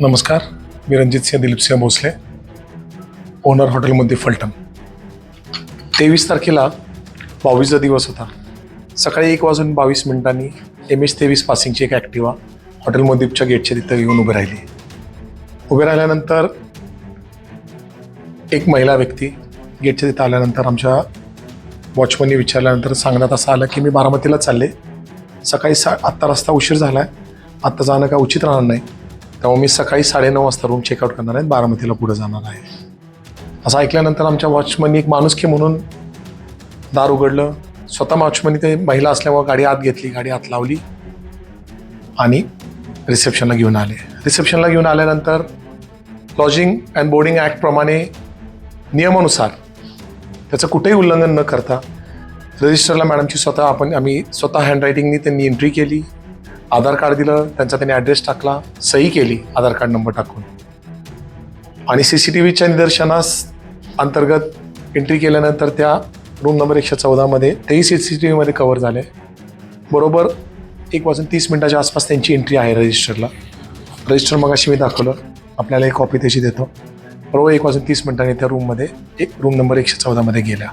नमस्कार मी रणजित सिंह दिलीप सिंह भोसले ओनर हॉटेलमध्ये फलटण. तेवीस तारखेला बावीसचा दिवस होता. सकाळी एक वाजून बावीस मिनिटांनी एम एच तेवीस पासिंगची एक ॲक्टिवा हॉटेल मोदीपच्या गेटच्या तिथं येऊन उभी राहिली. उभे राहिल्यानंतर एक महिला व्यक्ती गेटच्या तिथं आल्यानंतर आमच्या वॉचमननी विचारल्यानंतर सांगण्यात असं आलं की मी बारामतीला चालले. सकाळी सा आत्ता रस्ता उशीर झाला आहे आत्ता जाणं का उचित राहणार नाही. तेव्हा मी सकाळी साडेनऊ वाजता रूम चेकआउट करणार आहे बारामतीला पुढे जाणार आहे. असं ऐकल्यानंतर आमच्या वॉचमननी एक माणुसकी म्हणून दार उघडलं. स्वतः वॉचमननी ते महिला असल्यामुळे गाडी आत घेतली गाडी आत लावली आणि रिसेप्शनला घेऊन आले. रिसेप्शनला घेऊन आल्यानंतर लॉजिंग अँड बोर्डिंग ॲक्टप्रमाणे नियमानुसार त्याचं कुठेही उल्लंघन न करता रजिस्टरला मॅडमची स्वतः आपण आम्ही स्वतः हँडरायटिंगनी त्यांनी एंट्री केली. आधार कार्ड दिलं त्यांचा त्यांनी ॲड्रेस टाकला सही केली आधार कार्ड नंबर टाकून. आणि सी सी टी व्हीच्या निदर्शनास अंतर्गत एंट्री केल्यानंतर त्या रूम नंबर एकशे चौदामध्ये तेही सी सी टी व्हीमध्ये कवर झाले. बरोबर एक वाजून तीस मिनटाच्या आसपास त्यांची एंट्री आहे रजिस्टरला रजिस्टर मग अशी मी दाखवलं. आपल्याला एक कॉपी त्याची देतो. बरोबर एक वाजून तीस मिनिटांनी त्या रूममध्ये एक रूम नंबर एकशे चौदामध्ये गेल्या.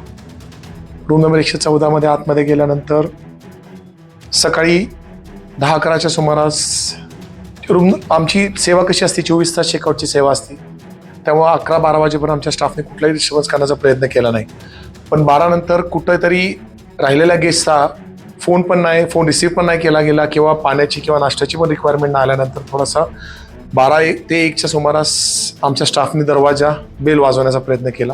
रूम नंबर एकशे चौदामध्ये आतमध्ये गेल्यानंतर सकाळी दहा अकराच्या सुमारास रूम आमची सेवा कशी असते? चोवीस तास चेकआउटची सेवा असते. तेव्हा अकरा बारा वाजेपर्यंत आमच्या स्टाफने कुठलाही डिस्टर्बन्स करण्याचा प्रयत्न केला नाही. पण बारानंतर कुठंतरी राहिलेल्या गेस्टचा फोन पण नाही फोन रिसीव्ह पण नाही केला गेला किंवा पाण्याची किंवा नाश्त्याची पण रिक्वायरमेंट नाही आल्यानंतर थोडासा बारा एक ते एकच्या सुमारास आमच्या स्टाफने दरवाजा बेल वाजवण्याचा प्रयत्न केला.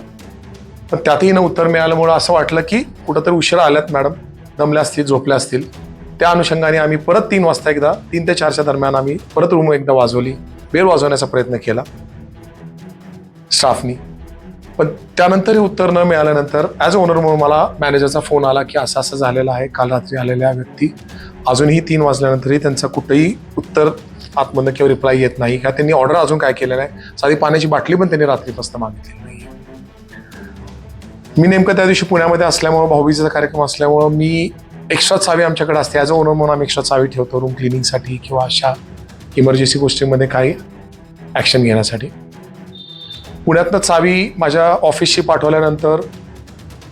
पण त्यातही न उत्तर मिळाल्यामुळं असं वाटलं की कुठंतरी उशिरा आल्यात मॅडम. दमल्या असतील झोपल्या असतील. त्या अनुषंगाने आम्ही परत तीन वाजता एकदा तीन ते चारच्या दरम्यान आम्ही परत रूम एकदा वाजवली बेल वाजवण्याचा प्रयत्न केला. स्टाफनी. पण त्यानंतरही उत्तर न मिळाल्यानंतर ॲज अ ओनर म्हणून मला मॅनेजरचा फोन आला की असं असं झालेलं आहे काल रात्री आलेल्या व्यक्ती. अजूनही तीन वाजल्यानंतरही त्यांचं कुठंही उत्तर आतमधनं किंवा रिप्लाय येत नाही. का त्यांनी ऑर्डर अजून काय केलं नाही साधी पाण्याची बाटली पण त्यांनी रात्रीपासून मागितलेली नाही मी नेमकं त्या दिवशी पुण्यामध्ये असल्यामुळं भाऊबीजेचा कार्यक्रम असल्यामुळं मी एक्स्ट्रा चावी आमच्याकडे असते. ॲज अ ओनर म्हणून आम्ही एक्स्ट्रा चावी ठेवतो रूम क्लिनिंगसाठी किंवा अशा इमर्जन्सी गोष्टींमध्ये काही ॲक्शन घेण्यासाठी. पुण्यातनं चावी माझ्या ऑफिसशी पाठवल्यानंतर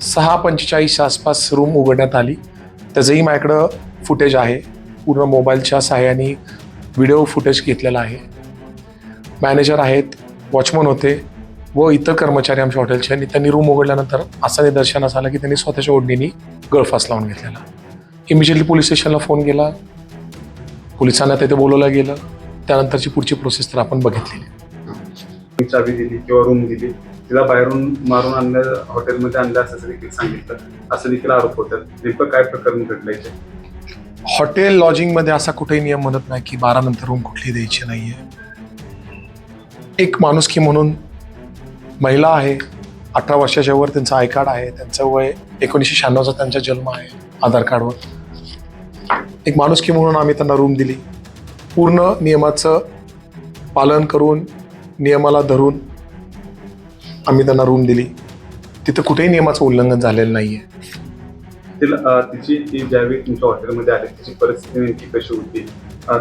सहा पंचेचाळीसच्या आसपास रूम उघडण्यात आली. त्याचंही माझ्याकडं फुटेज आहे. पूर्ण मोबाईलच्या सहाय्याने व्हिडिओ फुटेज घेतलेला आहे. मॅनेजर आहेत वॉचमन होते व इतर कर्मचारी आमच्या हॉटेलचे आणि त्यांनी रूम उघडल्यानंतर असं निदर्शनास आलं की त्यांनी स्वतःच्या ओढणीने गळफास लावून घेतलेला. इमिजिएटली पोलीस स्टेशनला फोन केला. पोलिसांना तिथे बोलवलं गेलं. त्यानंतरची पुढची प्रोसेस तर आपण बघितलेली चावी दिली किंवा रूम दिली. तिला बाहेरून मारून आणलं हॉटेलमध्ये आणलं असं देखील सांगितलं. असं देखील आरोप होतात. नेमकं काय प्रकरण घडलं हॉटेल लॉजिंगमध्ये असा कुठेही नियम म्हणत नाही की बारा नंतर रूम कुठली द्यायची नाहीये. एक माणुसकी म्हणून महिला आहे अठरा वर्षाच्या वर त्यांचं आय कार्ड आहे त्यांचं वय एकोणीसशे शहाण्णवचा त्यांचा जन्म आहे. आधार कार्डवर. एक माणुसकी म्हणून आम्ही त्यांना रूम दिली. पूर्ण नियमाचं पालन करून नियमाला धरून आम्ही त्यांना रूम दिली. तिथं कुठेही नियमाचं उल्लंघन झालेलं नाही आहे तिला तिची ती ज्यावेळी तुमच्या हॉटेलमध्ये आली तिची परिस्थिती नेमकी कशी होती?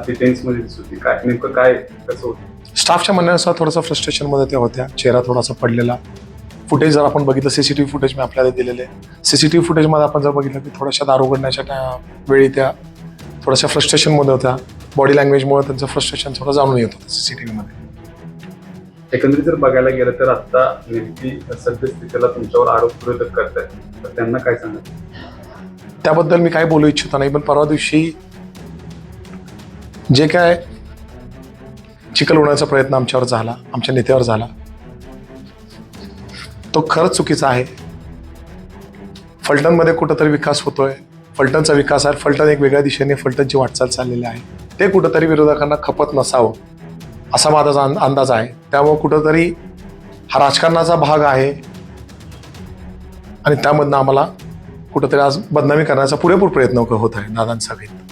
ती टेन्समध्ये दिसत होती काय? नेमकं काय कसं होतं? स्टाफच्या म्हणण्यानुसार थोडंसं फ्रस्ट्रेशनमध्ये त्या होत्या. चेहरा थोडासा पडलेला. फुटेज जर आपण बघितलं C C T V footage मी आपल्याला दिलेले सी सी टी व्ही फुटेजमध्ये आपण जर बघितलं की थोड्याशा दार उघडण्याच्या त्या वेळी त्या थोड्याशा फ्रस्ट्रेशनमध्ये होत्या. बॉडी लँग्वेजमुळे त्यांचं फ्रस्ट्रेशन थोडं जाणून येत होतं सी सी टी व्हीमध्ये एकंदरीत जर बघायला गेलं तर आता नेमकी सद्यस्थितीला तुमच्यावर आरोप विरोधक करतात तर त्यांना काय सांगत त्याबद्दल मी काय बोलू इच्छितो नाही पण परवा दिवशी जे काय चिखल होण्याचा प्रयत्न आमच्यावर झाला आमच्या नेत्यावर झाला तो खरंच चुकीचा आहे. फलटणमध्ये कुठंतरी विकास होतोय. फलटणचा विकास आहे. फलटण एक वेगळ्या दिशेने फलटणची वाटचाल चाललेली आहे. ते कुठंतरी विरोधकांना खपत नसावं असा माझा अं- अंदाज आहे. त्यामुळे कुठंतरी हा राजकारणाचा भाग आहे. आणि त्यामधनं आम्हाला कुठंतरी आज बदनामी करण्याचा पुरेपूर प्रयत्न होत आहे दादांसभेत